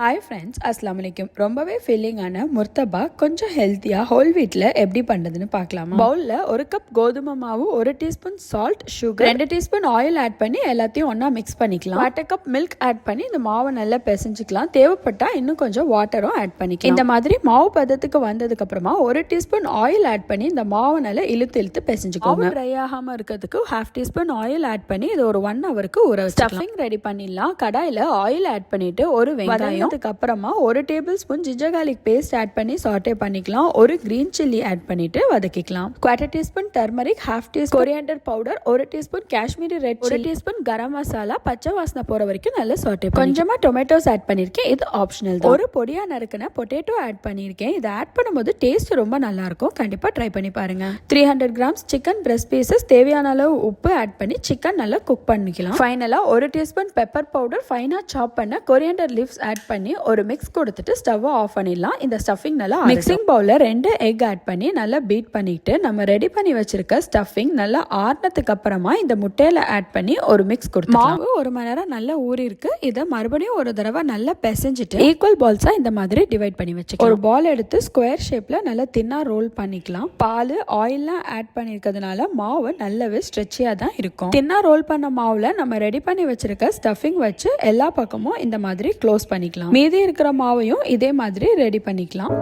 Hi friends அஸ்லாம் வலைக்கும் ரொம்பவே ஃபில்லிங்கான முர்த்தபா கொஞ்சம் ஹெல்த்தியாக ஹோல் வீட்டில் எப்படி பண்ணுறதுன்னு பார்க்கலாமா? பவுலில் ஒரு கப் கோதுமை மாவு ஒரு டீஸ்பூன் சால்ட் சுகர் ரெண்டு டீஸ்பூன் ஆயில் ஆட் பண்ணி எல்லாத்தையும் ஒன்றா மிக்ஸ் பண்ணிக்கலாம். வாட்டர் கப் மில்க் ஆட் பண்ணி இந்த மாவை நல்லா பிசைஞ்சுக்கலாம். தேவைப்பட்டால் இன்னும் கொஞ்சம் வாட்டரும் ஆட் பண்ணிக்கலாம். இந்த மாதிரி மாவு பதத்துக்கு வந்ததுக்கு அப்புறமா ஒரு டீஸ்பூன் ஆயில் ஆட் பண்ணி இந்த மாவை நல்லா இழுத்து இழுத்து பிசைஞ்சுக்கோங்க. ட்ரை ஆகாமல் இருக்கிறதுக்கு ஹாஃப் டீஸ்பூன் ஆயில் ஆட் பண்ணி இது ஒரு ஒன் ஹவருக்கு ஊற ஸ்டஃபிங் ரெடி பண்ணிடலாம். கடாயில் ஆயில் ஆட் பண்ணிட்டு ஒரு வெங்காயம் அதுக்கு அப்புறமா ஒரு tablespoon ginger garlic paste add பண்ணி சாட்டே பண்ணிக்கலாம். ஒரு கிரீன் சில்லி ஆட் பண்ணிட்டு வதக்கிக்கலாம். Quarter teaspoon turmeric half teaspoon coriander powder ஒரு டீஸ்பூன் காஷ்மீரி ரெட் ஒரு டீஸ்பூன் கரம் மசாலா பச்சை வாசனை போற வரைக்கும் நல்லா சாட்டே கொஞ்சமா டொமேட்டோஸ் ஆட் பண்ணிருக்கேன். இது ஆப்ஷனல் தான். ஒரு பொடியா நறுக்கின பொட்டேட்டோ ஆட் பண்ணிருக்கேன். இதை ஆட் பண்ணும்போது டேஸ்ட் ரொம்ப நல்லா இருக்கும். கண்டிப்பா ட்ரை பண்ணி பாருங்க. Three hundred grams chicken breast pieces தேவையான அளவு உப்பு ஆட் பண்ணி சிக்கன் நல்லா குக் பண்ணிக்கலாம். ஃபைனலா ஒரு டீஸ்பூன் பெப்பர் பவுடர் ஃபைனா சாப் பண்ண கொரியாண்டர் லீவ்ஸ் ஆட் பண்ணி ஒரு மிக்ஸ் கொடுத்துட்டு ஸ்டவ்வை ஆஃப் பண்ணிடலாம். இந்த ஸ்டஃபிங் நல்லா மிக்சிங் பவுல்ல ரெண்டு எக் ஆட் பண்ணி நல்லா பீட் பண்ணிட்டு நம்ம ரெடி பண்ணி வச்சிருக்க ஸ்டஃபிங் நல்லா ஆறுனதுக்கு அப்புறமா இந்த முட்டையில ஆட் பண்ணி ஒரு மிக்ஸ் கொடுத்து மாவு ஒரு மணி நேரம் நல்லா ஊறி இருக்கு இதை மறுபடியும் ஒரு தடவை நல்லா பிசைஞ்சிட்டு ஈக்குவல் பால்ஸா இந்த மாதிரி டிவைட் பண்ணி வச்சு ஒரு பால் எடுத்து ஸ்கொயர் ஷேப்ல நல்லா தின்னா ரோல் பண்ணிக்கலாம். பால் ஆயில்லாம் ஆட் பண்ணிருக்கிறதுனால மாவு நல்லாவே ஸ்ட்ரெச்சியா தான் இருக்கும். தின்னா ரோல் பண்ண மாவுல நம்ம ரெடி பண்ணி வச்சிருக்க ஸ்டஃபிங் வச்சு எல்லா பக்கமும் இந்த மாதிரி க்ளோஸ் பண்ணிக்கலாம். மீதி இருக்கிற மாவையும் இதே மாதிரி ரெடி பண்ணிக்கலாம்.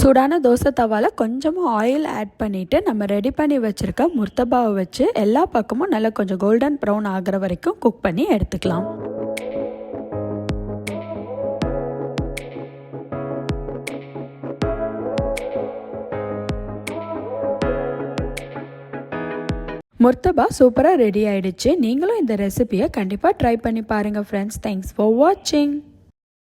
சூடான தோசை தவால கொஞ்சமாக ஆயில் ஆட் பண்ணிவிட்டு நம்ம ரெடி பண்ணி வச்சுருக்க முர்த்தபாவை வச்சு எல்லா பக்கமும் நல்லா கொஞ்சம் கோல்டன் ப்ரௌன் ஆகிற வரைக்கும் குக் பண்ணி எடுத்துக்கலாம். முர்த்தபா சூப்பராக ரெடி ஆயிடுச்சு. நீங்களும் இந்த ரெசிபியை கண்டிப்பாக ட்ரை பண்ணி பாருங்கள் ஃப்ரெண்ட்ஸ் தேங்க்ஸ் ஃபார் வாட்சிங்